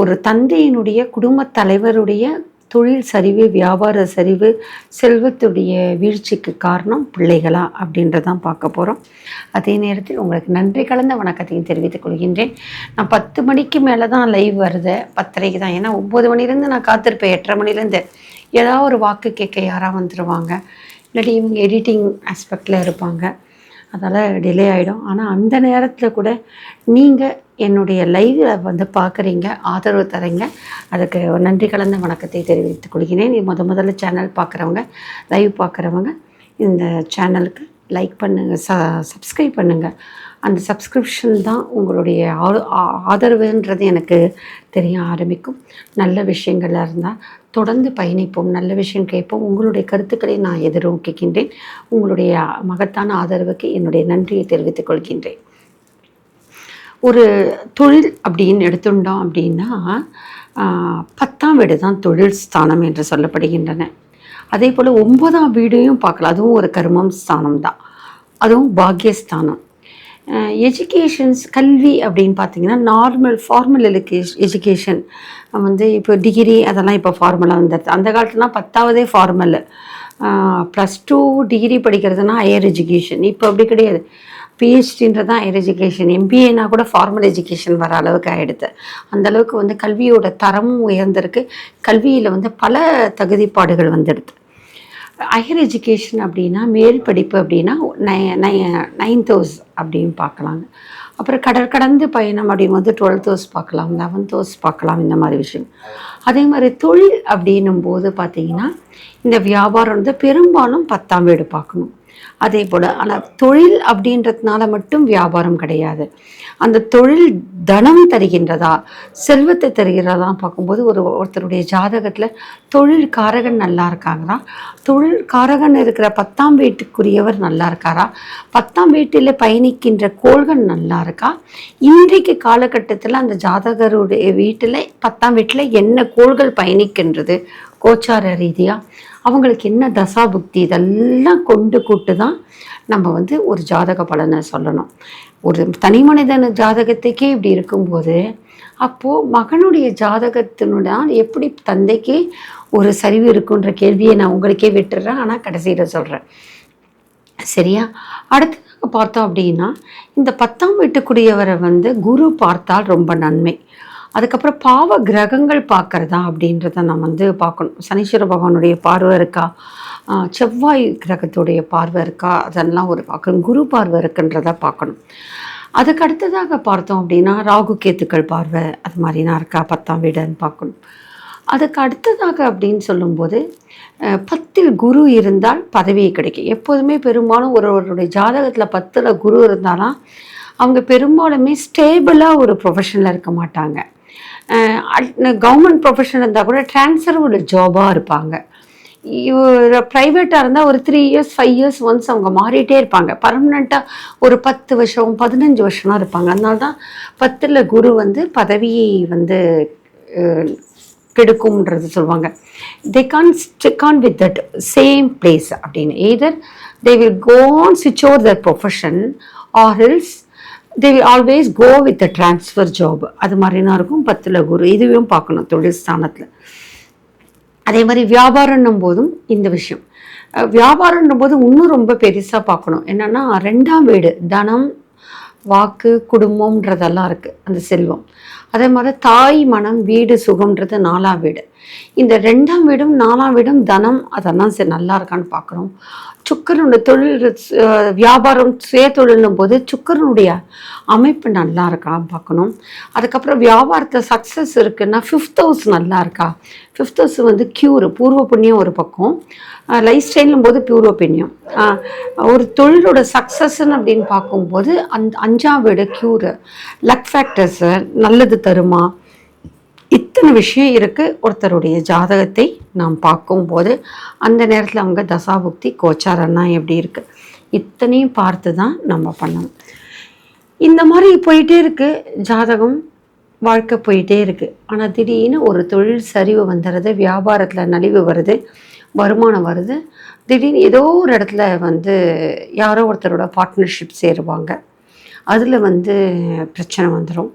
ஒரு தந்தையினுடைய குடும்பத் தலைவருடைய தொழில் சரிவு வியாபார சரிவு செல்வத்துடைய வீழ்ச்சிக்கு காரணம் பிள்ளைகளா அப்படின்றதான் பார்க்க போகிறோம் அதே நேரத்தில் உங்களுக்கு நன்றி கலந்த வணக்கத்தையும் தெரிவித்துக் கொள்கின்றேன். நான் பத்து மணிக்கு மேலே தான் லைவ் வருது பத்தரைக்கு தான். ஏன்னா ஒம்பது மணிலேருந்து நான் காத்திருப்பேன் எட்டரை மணிலேருந்து ஏதாவது ஒரு வாக்கு கேட்க யாராக வந்துடுவாங்க இல்லாட்டி இவங்க எடிட்டிங் ஆஸ்பெக்டில் இருப்பாங்க. அதால் டிலே ஆகிடும் ஆனால் அந்த நேரத்தில் கூட நீங்கள் என்னுடைய லைவில் வந்து பார்க்குறீங்க ஆதரவு தரீங்க. அதுக்கு நன்றி கலந்த வணக்கத்தை தெரிவித்துக் கொள்கிறேன். முத முதல்ல சேனல் பார்க்குறவங்க லைவ் பார்க்குறவங்க இந்த சேனலுக்கு லைக் பண்ணுங்கள் ச சப்ஸ்கிரைப் பண்ணுங்கள் அந்த சப்ஸ்கிரிப்ஷன் தான் உங்களுடைய ஆ- ஆ- ஆதரவுன்றது எனக்கு தெரிய ஆரம்பிக்கும். நல்ல விஷயங்களாக இருந்தால் தொடர்ந்து பயணிப்போம் நல்ல விஷயம் கேட்போம். உங்களுடைய கருத்துக்களை நான் எதிர்நோக்கிக்கின்றேன் உங்களுடைய மகத்தான ஆதரவுக்கு என்னுடைய நன்றியை தெரிவித்துக் கொள்கின்றேன். ஒரு தொழில் அப்படின்னு எடுத்துட்டோம் அப்படின்னா பத்தாம் வீடு தான் தொழில் ஸ்தானம் என்று சொல்லப்படுகின்றன. அதே போல் ஒன்பதாம் வீடையும் பார்க்கலாம். அதுவும் ஒரு கர்மம் ஸ்தானம் தான். அதுவும் பாக்கியஸ்தானம் எஜுகேஷன்ஸ் கல்வி அப்படின்னு பார்த்தீங்கன்னா நார்மல் ஃபார்மல் எஜுகேஷ் எஜுகேஷன் வந்து இப்போ டிகிரி அதெல்லாம் இப்போ ஃபார்மலாக வந்துடுது அந்த காலத்துலாம் பத்தாவதே ஃபார்மல் ப்ளஸ் டூ டிகிரி படிக்கிறதுனா ஹையர் எஜுகேஷன் இப்போ அப்படி கிடையாது. பிஹெச்டின்றது தான் ஹையர் எஜுகேஷன் எம்பிஏனா கூட ஃபார்மல் எஜுகேஷன் வர அளவுக்கு ஆகிடுது அந்தளவுக்கு வந்து கல்வியோட தரமும் உயர்ந்திருக்கு. கல்வியில் வந்து பல தகுதிப்பாடுகள் வந்துடுது. ஹையர் எஜுகேஷன் அப்படின்னா மேல் படிப்பு அப்படின்னா நை நை நைன்த் ஹவுஸ் அப்படின்னு பார்க்கலாங்க அப்புறம் கடல் கடந்து பயணம் அப்படிங்கும்போது வந்து டுவெல்த் ஹவுஸ் பார்க்கலாம் லெவன்த் ஹவுஸ் பார்க்கலாம் இந்த மாதிரி விஷயம். அதே மாதிரி தொழில் அப்படின்னும் போது பார்த்தீங்கன்னா இந்த வியாபாரம் வந்து பெரும்பாலும் பத்தாம் வீடு பார்க்கணும். அதே போல் ஆனால் தொழில் அப்படின்றதுனால மட்டும் வியாபாரம் கிடையாது. அந்த தொழில் தனம் தருகின்றதா செல்வத்தை தருகிறதா பார்க்கும்போது ஒரு ஒருத்தருடைய ஜாதகத்தில் தொழில் காரகன் நல்லா இருக்காங்களா? தொழில் காரகன் இருக்கிற பத்தாம் வீட்டுக்குரியவர் நல்லா இருக்காரா? பத்தாம் வீட்டில் பயணிக்கின்ற கோள்கள் நல்லா இருக்கா? இன்றைக்கு காலகட்டத்தில் அந்த ஜாதகருடைய வீட்டில் பத்தாம் வீட்டில் என்ன கோள்கள் பயணிக்கின்றது? கோச்சார ரீதியாக அவங்களுக்கு என்ன தசா புக்தி இதெல்லாம் கொண்டு கூட்டு தான் நம்ம வந்து ஒரு ஜாதக பலனை சொல்லணும். ஒரு தனி மனிதன ஜாதகத்துக்கே இப்படி இருக்கும்போது அப்போது மகனுடைய ஜாதகத்தினுடன் எப்படி தந்தைக்கு ஒரு சரிவு இருக்குன்ற கேள்வியை நான் உங்களுக்கே விட்டுறேன். ஆனால் கடைசியில் சொல்கிறேன் சரியா? அடுத்ததாக பார்த்தோம் அப்படின்னா இந்த பத்தாம் வீட்டுக்குரியவரை வந்து குரு பார்த்தால் ரொம்ப நன்மை. அதுக்கப்புறம் பாவ கிரகங்கள் பார்க்குறதா அப்படின்றத நம்ம வந்து பார்க்கணும். சனீஸ்வர பகவானுடைய பார்வை இருக்கா? செவ்வாய் கிரகத்துடைய பார்வை இருக்கா? அதெல்லாம் ஒரு பார்க்கணும். குரு பார்வை இருக்குன்றத பார்க்கணும். அதுக்கு அடுத்ததாக பார்த்தோம் அப்படின்னா ராகு கேத்துக்கள் பார்வை அது மாதிரிலாம் இருக்கா? பத்தாம் வீடுன்னு பார்க்கணும். அதுக்கு அடுத்ததாக அப்படின்னு சொல்லும்போது பத்தில் குரு இருந்தால் பதவி கிடைக்கும். எப்போதுமே பெரும்பாலும் ஒருவருடைய ஜாதகத்தில் பத்தில் குரு இருந்தாலும் அவங்க பெரும்பாலுமே ஸ்டேபிளாக ஒரு ப்ரொஃபஷனில் இருக்க மாட்டாங்க. கவர்மெண்ட் ப்ரொஃபஷன் இருந்தால் கூட ட்ரான்ஸ்ஃபர் ஒரு ஜாபாக இருப்பாங்க. ப்ரைவேட்டாக இருந்தால் ஒரு three years five years once அவங்க மாறிட்டே இருப்பாங்க. பர்மனெண்ட்டாக ஒரு பத்து வருஷம் பதினஞ்சு வருஷம்லாம் இருப்பாங்க. அதனால தான் பத்தில் குரு வந்து பதவியை வந்து கெடுக்கும்ன்றது சொல்லுவாங்க. They can stick on with that same place அப்படின்னு. Either they will go on ஸ்விட்ச் over their profession or else they will always go with the transfer job அது மாதிரினா இருக்கும் பத்தில் குரு. இதுவும் பார்க்கணும் தொழில் ஸ்தானத்தில். அதே மாதிரி வியாபாரம்னும் போதும் இந்த விஷயம். வியாபாரம்னும் போது இன்னும் ரொம்ப பெருசாக பார்க்கணும். என்னன்னா ரெண்டாம் வீடு தனம் வாக்கு குடும்பம்ன்றதெல்லாம் இருக்குது அந்த செல்வம். அதே மாதிரி தாய் மனம் வீடு சுகம்ன்றது நாலாம் வீடு. இந்த ரெண்டாம் வீடும் நாலாம் வீடும் தனம் அதெல்லாம் சரி நல்லா இருக்கான்னு பார்க்கணும். சுக்கரனுடைய தொழில் வியாபாரம் சுய தொழில்னும் போது சுக்கரனுடைய அமைப்பு நல்லா இருக்கான்னு பார்க்கணும். அதுக்கப்புறம் வியாபாரத்தில் சக்ஸஸ் இருக்குன்னா ஃபிஃப்த் ஹவுஸ் நல்லா இருக்கா? ஃபிஃப்த் ஹவுஸ் வந்து க்யூர் பூர்வ புண்ணியம் ஒரு பக்கம். லைஃப் ஸ்டைலும் போது பியூர் புண்ணியம் ஒரு தொழிலோட சக்ஸஸ்ன்னு அப்படின்னு பார்க்கும்போது அந் அஞ்சாம் வீடு க்யூரு லக் ஃபேக்டர்ஸு நல்லது தருமா? இத்தனை விஷயம் இருக்குது ஒருத்தருடைய ஜாதகத்தை நாம் பார்க்கும்போது அந்த நேரத்தில் அவங்க தசாபுக்தி கோச்சாரன்னா எப்படி இருக்குது இத்தனையும் பார்த்து தான் நம்ம பண்ணணும். இந்த மாதிரி போயிட்டே இருக்குது ஜாதகம் வாழ்க்கை போயிட்டே இருக்குது ஆனால் திடீர்னு ஒரு தொழில் சரிவு வந்துடுது வியாபாரத்தில் நலிவு வருது. வருமானம் வருது. திடீர்னு ஏதோ ஒரு இடத்துல வந்து யாரோ ஒருத்தரோட பார்ட்னர்ஷிப் சேருவாங்க. அதில் வந்து பிரச்சனை வந்துடும்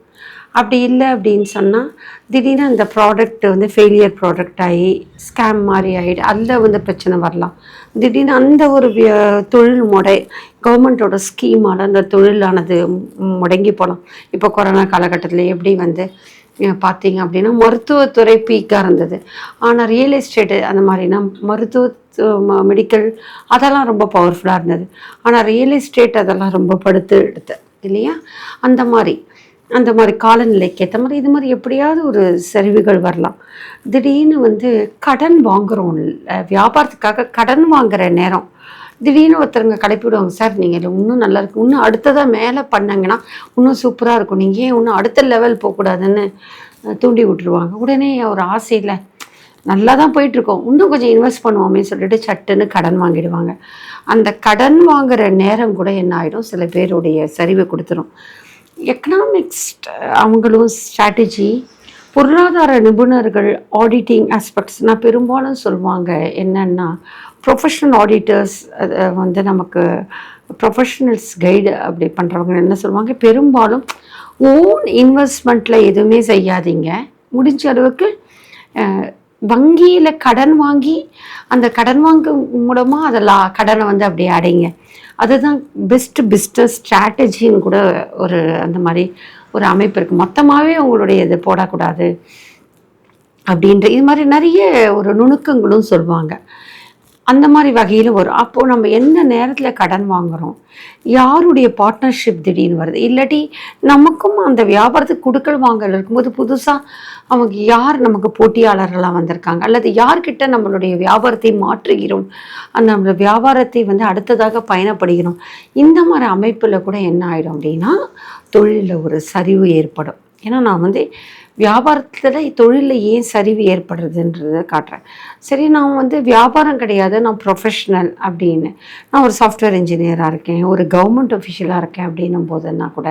அப்படி இல்லை அப்படின்னு சொன்னால் திடீர்னு அந்த ப்ராடக்ட் வந்து ஃபெயிலியர் ப்ராடக்ட் ஆகி ஸ்கேம் மாதிரி ஆகிடு அதில் வந்து பிரச்சனை வரலாம். திடீர்னு அந்த ஒரு விய- தொழில் முடை கவர்மெண்ட்டோட ஸ்கீமால் அந்த தொழிலானது முடங்கி போகலாம் இப்போ கொரோனா காலகட்டத்தில் எப்படி வந்து பார்த்தீங்க அப்படின்னா மருத்துவத்துறை பீக்காக இருந்தது. ஆனால் ரியல் எஸ்டேட்டு அந்த மாதிரினா மருத்துவ மெடிக்கல் அதெல்லாம் ரொம்ப பவர்ஃபுல்லாக இருந்தது. ஆனால் ரியல் எஸ்டேட் அதெல்லாம் ரொம்ப படுத்து எடுத்து இல்லையா? அந்த மாதிரி அந்த மாதிரி காலநிலைக்கு ஏற்ற மாதிரி இது மாதிரி எப்படியாவது ஒரு சரிவுகள் வரலாம். திடீர்னு வந்து கடன் வாங்குறோம் வியாபாரத்துக்காக கடன் வாங்குகிற நேரம். திடீர்னு ஒருத்தருங்க கடைப்பிடுவாங்க சார் நீங்கள் இன்னும் நல்லா இருக்கும் இன்னும் அடுத்ததாக மேலே பண்ணாங்கன்னா இன்னும் சூப்பராக இருக்கும். நீங்கள் ஏன் இன்னும் அடுத்த லெவல் போகக்கூடாதுன்னு தூண்டி விட்டுருவாங்க. உடனே ஒரு ஆசையில் நல்லா தான் போயிட்டுருக்கோம். இன்னும் கொஞ்சம் இன்வெஸ்ட் பண்ணுவோமே சொல்லிட்டு சட்டுன்னு கடன் வாங்கிடுவாங்க. அந்த கடன் வாங்குகிற நேரம் கூட என்ன ஆகிடும் சில பேருடைய சரிவை கொடுத்துரும். எக்கனாமிக்ஸ் அவங்களும் ஸ்ட்ராட்டஜி பொருளாதார நிபுணர்கள் ஆடிட்டிங் ஆஸ்பெக்ட்ஸ்னால் பெரும்பாலும் சொல்லுவாங்க என்னென்னா ப்ரொஃபஷ்னல் ஆடிட்டர்ஸ் அதை வந்து நமக்கு ப்ரொஃபஷனல்ஸ் கைடு அப்படி பண்ணுறவங்க என்ன சொல்லுவாங்க? பெரும்பாலும் ஓன் இன்வெஸ்ட்மெண்ட்டில் எதுவுமே செய்யாதீங்க. முடிஞ்ச அளவுக்கு வங்கியில் கடன் வாங்கி அந்த கடன் வாங்க மூலமாக அதெல்லாம் கடனை வந்து அப்படியே அடைங்க. அதுதான் பெஸ்ட்டு பிஸ்னஸ் ஸ்ட்ராட்டஜின்னு கூட ஒரு அந்த மாதிரி ஒரு அமைப்பு இருக்குது மொத்தமாகவே உங்களுடைய இது போடக்கூடாது. அப்படின்ற இது மாதிரி நிறைய ஒரு நுணுக்கங்களும் சொல்லுவாங்க அந்த மாதிரி வகையில் வரும். அப்போது நம்ம எந்த நேரத்தில் கடன் வாங்குறோம்? யாருடைய பார்ட்னர்ஷிப் திடீர்னு வருது? இல்லாட்டி நமக்கும் அந்த வியாபாரத்துக்கு கொடுக்கல் வாங்கல் இருக்கும்போது புதுசாக அவங்க யார் நமக்கு போட்டியாளர்களாக வந்திருக்காங்க? அல்லது யார்கிட்ட நம்மளுடைய வியாபாரத்தை மாற்றுகிறோம்? அந்த நம்ம வியாபாரத்தை வந்து அடுத்ததாக பயணப்படுகிறோம். இந்த மாதிரி அமைப்பில் கூட என்ன ஆகிடும் அப்படின்னா தொழிலில் ஒரு சரிவு ஏற்படும். ஏன்னா நான் வந்து வியாபாரத்தில் தொழிலில் ஏன் சரிவு ஏற்படுறதுன்றதை காட்டுறேன். சரி நான் வந்து வியாபாரம் கிடையாது நான் ப்ரொஃபஷ்னல் அப்படின்னு. நான் ஒரு சாஃப்ட்வேர் இன்ஜினியராக இருக்கேன் ஒரு கவர்மெண்ட் அஃபிஷியலாக இருக்கேன் அப்படின்னும் போதுன்னா கூட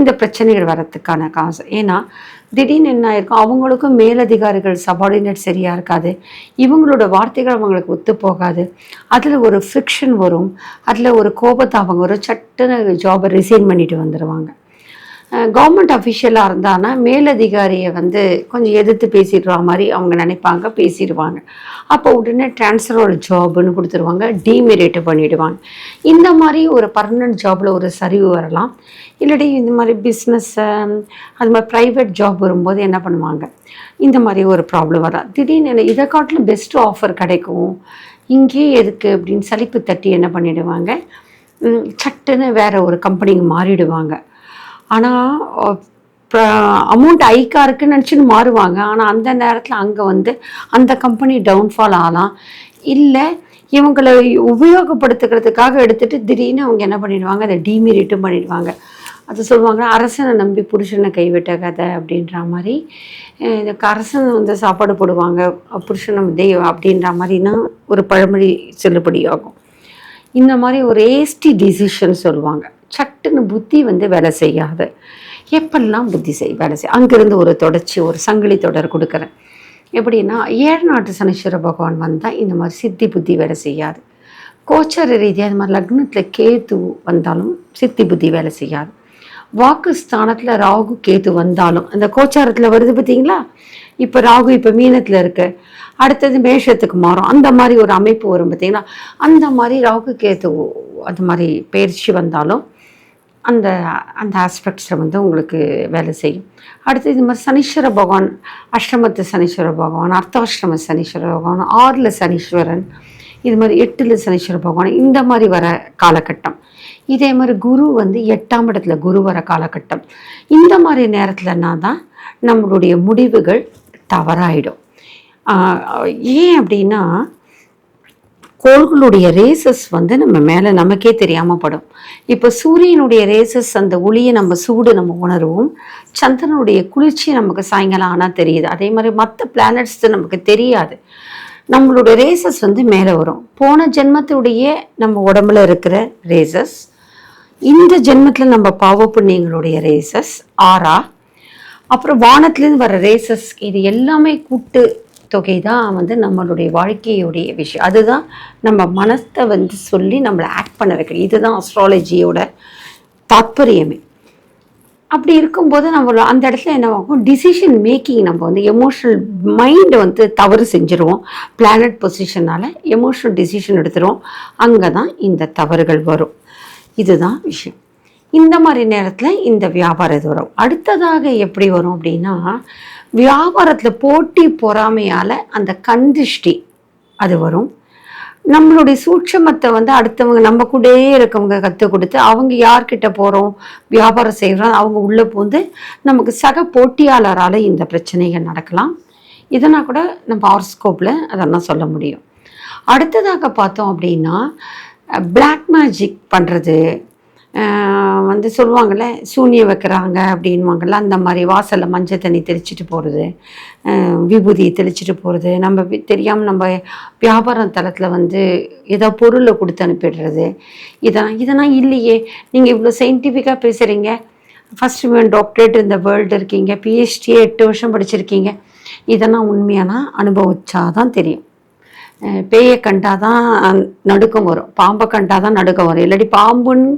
இந்த பிரச்சனைகள் வரத்துக்கான காசு. ஏன்னா திடீர்னு என்ன ஆயிருக்கும் அவங்களுக்கும் மேலதிகாரிகள் சபார்டினேட் சரியாக இருக்காது. இவங்களோட வார்த்தைகள் அவங்களுக்கு ஒத்து போகாது. அதில் ஒரு ஃப்ரிக்ஷன் வரும் அதில் ஒரு கோபத்தை அவங்க வரும் சட்டுன்னு ஜாபை ரிசைன் பண்ணிட்டு வந்துடுவாங்க கவர்மெண்ட் அஃபிஷியலாக இருந்தானா மேலதிகாரியை வந்து கொஞ்சம் எதிர்த்து பேசிடுற மாதிரி அவங்க நினைப்பாங்க பேசிடுவாங்க. அப்போ உடனே ட்ரான்ஸ்ஃபரோட ஜாப்னு கொடுத்துருவாங்க டீமெரிட் பண்ணிவிடுவாங்க இந்த மாதிரி ஒரு பர்மனன்ட் ஜாபில் ஒரு சரிவு வரலாம். இல்லாட்டி இந்த மாதிரி பிஸ்னஸ் அது மாதிரி ப்ரைவேட் ஜாப் வரும்போது என்ன பண்ணுவாங்க? இந்த மாதிரி ஒரு ப்ராப்ளம் வரலாம் திடீர்னு இதை காட்டிலும் பெஸ்ட்டு ஆஃபர் கிடைக்கும். இங்கேயே எதுக்கு அப்படின்னு சலிப்பு தட்டி என்ன பண்ணிவிடுவாங்க சட்டுன்னு வேறு ஒரு கம்பெனிக்கு மாறிடுவாங்க. ஆனால் அமௌண்ட் ஹைக்காக இருக்குன்னு நினச்சின்னு மாறுவாங்க. ஆனால் அந்த நேரத்தில் அங்கே வந்து அந்த கம்பெனி டவுன்ஃபால் ஆகலாம் இல்லை. இவங்களை உபயோகப்படுத்துக்கிறதுக்காக எடுத்துகிட்டு திடீர்னு அவங்க என்ன பண்ணிடுவாங்க? அதை டீமீரிட்டும் பண்ணிடுவாங்க. அது சொல்லுவாங்க அரசனை நம்பி புருஷனை கைவிட்ட கதை அப்படின்ற மாதிரி. இதுக்கு அரசன் வந்து சாப்பாடு போடுவாங்க. புருஷனை தெய்வம் அப்படின்ற மாதிரினா ஒரு பழமொழி செல்லுபடியாகும். இந்த மாதிரி ஒரு ஏஸ்டி டிசிஷன் சொல்லுவாங்க. சட்டுன்னு புத்தி வந்து வேலை செய்யாது. எப்பெல்லாம் புத்தி செய் வேலை செய் அங்கேருந்து ஒரு தொடர்ச்சி ஒரு சங்கிலி தொடர் கொடுக்குறேன். எப்படின்னா ஏழு நாட்டு சனீஸ்வர பகவான் வந்தால் இந்த மாதிரி சித்தி புத்தி வேலை செய்யாது. கோச்சார ரீதியாக இந்த மாதிரி லக்னத்தில் கேத்து வந்தாலும் சித்தி புத்தி வேலை செய்யாது. வாக்கு ஸ்தானத்தில் ராகு கேத்து வந்தாலும் அந்த கோச்சாரத்தில் வருது பார்த்தீங்களா இப்போ ராகு இப்போ மீனத்தில் இருக்கு அடுத்தது மேஷத்துக்கு மாறும். அந்த மாதிரி ஒரு அமைப்பு வரும் பார்த்தீங்களா அந்த மாதிரி ராகு கேத்து அந்த மாதிரி பயிற்சி வந்தாலும் அந்த அந்த ஆஸ்பெக்ட்ஸில் வந்து உங்களுக்கு வேலை செய்யும். அடுத்து இது மாதிரி சனீஸ்வர பகவான் அஷ்டமத்து சனீஸ்வர பகவான் அர்த்தாஷ்டம சனீஸ்வர பகவான் ஆறில் சனீஸ்வரன் இது மாதிரி எட்டில் சனீஸ்வர பகவான் இந்த மாதிரி வர காலகட்டம். இதே மாதிரி குரு வந்து எட்டாம் இடத்துல குரு வர காலகட்டம். இந்த மாதிரி நேரத்தில்னா தான் நம்மளுடைய முடிவுகள் தவறாயிடும். ஏன் அப்படின்னா கோள்களுடைய ரேசஸ் வந்து நம்ம மேலே நமக்கே தெரியாமல் படும். இப்போ சூரியனுடைய ரேசஸ் அந்த ஒளியை நம்ம சூடு நம்ம உணர்வோம். சந்திரனுடைய குளிர்ச்சி நமக்கு சாயங்காலம் ஆனால் தெரியுது. அதே மாதிரி மற்ற பிளானட்ஸ் நமக்கு தெரியாது. நம்மளுடைய ரேசஸ் வந்து மேலே வரும். போன ஜென்மத்துடைய நம்ம உடம்புல இருக்கிற ரேசஸ் இந்த ஜென்மத்தில் நம்ம பாவ புண்ணியங்களுடைய ரேசஸ் ஆறா அப்புறம் வானத்துலேருந்து வர ரேசஸ் இது எல்லாமே கூட்டு தொகை தான் வந்து நம்மளுடைய வாழ்க்கையுடைய விஷயம். அதுதான் நம்ம மனத்தை வந்து சொல்லி நம்மளை ஆக்ட் பண்ண வைக்கிறது இதுதான் அஸ்ட்ராலஜியோட தாத்பரியமே. அப்படி இருக்கும்போது நம்ம அந்த இடத்துல என்ன ஆகும்? டிசிஷன் மேக்கிங் நம்ம வந்து எமோஷனல் மைண்டு வந்து தவறு செஞ்சுருவோம். பிளானட் பொசிஷனால் எமோஷனல் டிசிஷன் எடுத்துருவோம். அங்கே தான் இந்த தவறுகள் வரும். இதுதான் விஷயம். இந்த மாதிரி நேரத்தில் இந்த வியாபாரம் இது வரும். அடுத்ததாக எப்படி வரும் அப்படின்னா வியாபாரத்தில் போட்டி பொறாமையால் அந்த கந்திஷ்டி அது வரும். நம்மளுடைய சூட்சமத்தை வந்து அடுத்தவங்க நம்ம கூடயே இருக்கவங்க கற்றுக் கொடுத்து அவங்க யார்கிட்ட போகிறோம் வியாபாரம் செய்கிறோம் அவங்க உள்ளே பூந்து நமக்கு சக போட்டியாளரால் இந்த பிரச்சனைகள் நடக்கலாம். இதனால் கூட நம்ம ஹார்ஸ்கோப்பில் அதெல்லாம் சொல்ல முடியும். அடுத்ததாக பார்த்தோம் அப்படின்னா பிளாக் மேஜிக் பண்ணுறது வந்து சொல்லுவாங்கள்ல சூனியம் வைக்கிறாங்க அப்படின்வாங்கள்ல அந்த மாதிரி வாசலில் மஞ்சள் தண்ணி தெளிச்சிட்டு போகிறது விபூதி தெளிச்சிட்டு போகிறது நம்ம தெரியாமல் நம்ம வியாபாரம் தளத்தில் வந்து ஏதோ பொருளை கொடுத்து அனுப்பிடுறது இதெல்லாம் இதெல்லாம் இல்லையே. நீங்கள் இவ்வளோ சயின்டிஃபிக்காக பேசுகிறீங்க ஃபஸ்ட் மேன் டாக்டரேட் இந்த வேர்ல்டு இருக்கீங்க பிஹெச்டியே எட்டு வருஷம் படிச்சிருக்கீங்க. இதெல்லாம் உண்மையான அனுபவிச்சாதான் தெரியும். பேயை கண்டாதான் நடுக்கம் வரும். பாம்பை கண்டாதான் நடுக்கம் வரும். இல்லாட்டி பாம்புன்னு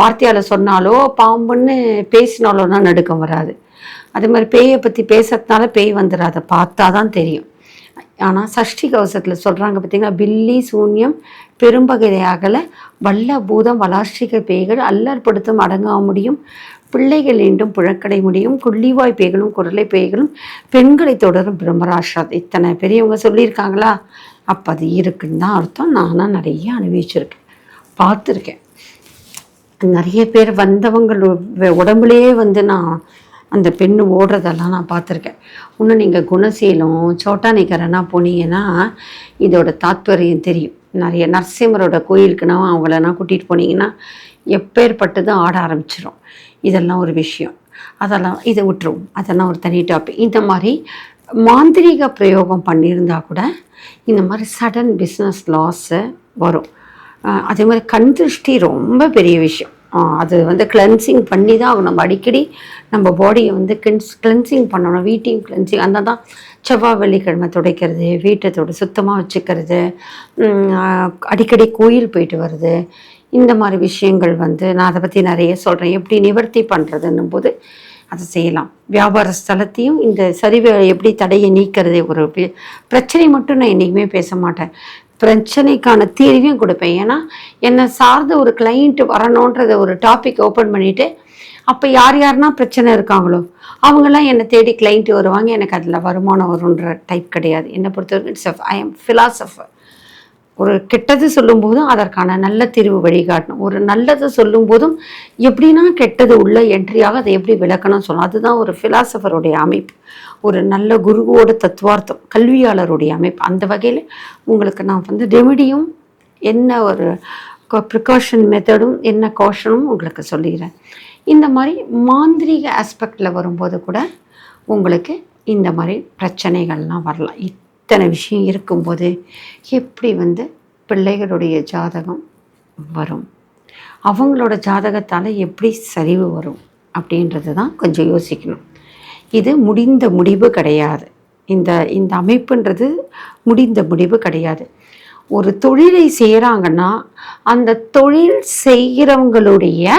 வார்த்தையால் சொன்னாலோ பாம்புன்னு பேசினாலோ தான் நடுக்கம் வராது. அதே மாதிரி பேயை பற்றி பேசுறதுனால பேய் வந்துடாத பார்த்தா தான் தெரியும். ஆனால் சஷ்டி கவசத்தில் சொல்கிறாங்க பார்த்தீங்கன்னா பில்லி சூன்யம் பெரும்பகையாகல வல்ல பூதம் வளாஷ்டிக பேய்கள் அல்லற்படுத்தும் அடங்கா முடியும் பிள்ளைகள் மீண்டும் புழக்கடை முடியும் குள்ளிவாய் பேய்களும் குரலை பேய்களும் பெண்களை தொடரும் பிரம்மராஷ்டிரம் இத்தனை பெரியவங்க சொல்லியிருக்காங்களா? அப்போ அது இருக்குன்னு தான் அர்த்தம். நானாக நிறைய அனுபவிச்சிருக்கேன். பார்த்துருக்கேன். நிறைய பேர் வந்தவங்கள் உடம்புலேயே வந்து நான் அந்த பெண்ணு ஓடுறதெல்லாம் நான் பார்த்துருக்கேன். இன்னும் நீங்கள் குணசீலம் சோட்டானிக்கரனா போனீங்கன்னா இதோட தாத்பரியம் தெரியும். நிறைய நரசிம்மரோட கோயிலுக்குனா அவங்களனா கூட்டிகிட்டு போனீங்கன்னா எப்பேற்பட்டது ஆட ஆரம்பிச்சிடும் இதெல்லாம் ஒரு விஷயம். அதெல்லாம் இதை விட்டுருவோம் அதெல்லாம் ஒரு தனி டாபிக் இந்த மாதிரி மாந்திரீக பிரயோகம் பண்ணியிருந்தா கூட இந்த மாதிரி சடன் பிஸ்னஸ் லாஸு வரும். அதே மாதிரி கண் திருஷ்டி ரொம்ப பெரிய விஷயம். அது வந்து கிளென்சிங் பண்ணி தான் நம்ம அடிக்கடி நம்ம பாடியை வந்து கிளென்ஸ் கிளென்சிங் பண்ணணும். வீட்டையும் கிளென்சிங் அந்த தான் செவ்வாய் வெள்ளிக்கிழமை துடைக்கிறது வீட்டை தொட சுத்தமாக வச்சுக்கிறது அடிக்கடி கோயில் போயிட்டு வருது இந்த மாதிரி விஷயங்கள் வந்து நான் அதை பற்றி நிறைய சொல்கிறேன் எப்படி நிவர்த்தி பண்ணுறதுன்னும் போது அதை செய்யலாம். வியாபார ஸ்தலத்தையும் இந்த சரிவை எப்படி தடையை நீக்கிறது ஒரு பிரச்சனை மட்டும் நான் என்றைக்குமே பேச மாட்டேன். பிரச்சனைக்கான தீர்வையும் கொடுப்பேன். ஏன்னா என்னை சார்ந்த ஒரு கிளைண்ட் வரணுன்றத ஒரு டாபிக் ஓப்பன் பண்ணிவிட்டு அப்போ யார் யாருனா பிரச்சனை இருக்காங்களோ அவங்கெல்லாம் என்னை தேடி கிளைண்ட்டு வருவாங்க. எனக்கு அதில் வருமானம் வரும்ன்ற டைப் கிடையாது. என்னை பொறுத்தவரைக்கும் இட்ஸ் ஐ எம் ஃபிலாசபர் ஒரு கெட்டது சொல்லும்போதும் அதற்கான நல்ல தீர்வு வழிகாட்டணும். ஒரு நல்லது சொல்லும்போதும் எப்படின்னா கெட்டது உள்ள என்ட்ரியாக அதை எப்படி விளக்கணும் சொல்லணும். அதுதான் ஒரு ஃபிலாசபருடைய அமைப்பு. ஒரு நல்ல குருவோட தத்துவார்த்தம் கல்வியாளருடைய அமைப்பு. அந்த வகையில் உங்களுக்கு நான் வந்து ரெமிடியும் என்ன ஒரு ப்ரிகாஷன் மெத்தடும் என்ன காஷனும் உங்களுக்கு சொல்லிடுறேன். இந்த மாதிரி மாந்திரிக ஆஸ்பெக்டில் வரும்போது கூட உங்களுக்கு இந்த மாதிரி பிரச்சனைகள்லாம் வரலாம். இத்தனை விஷயம் இருக்கும்போது எப்படி வந்து பிள்ளைகளுடைய ஜாதகம் வரும்? அவங்களோட ஜாதகத்தால் எப்படி சரிவு வரும்? அப்படின்றது தான் கொஞ்சம் யோசிக்கணும். இது முடிந்த முடிவு கிடையாது. இந்த இந்த அமைப்புன்றது முடிந்த முடிவு கிடையாது. ஒரு தொழிலை செய்கிறாங்கன்னா அந்த தொழில் செய்கிறவங்களுடைய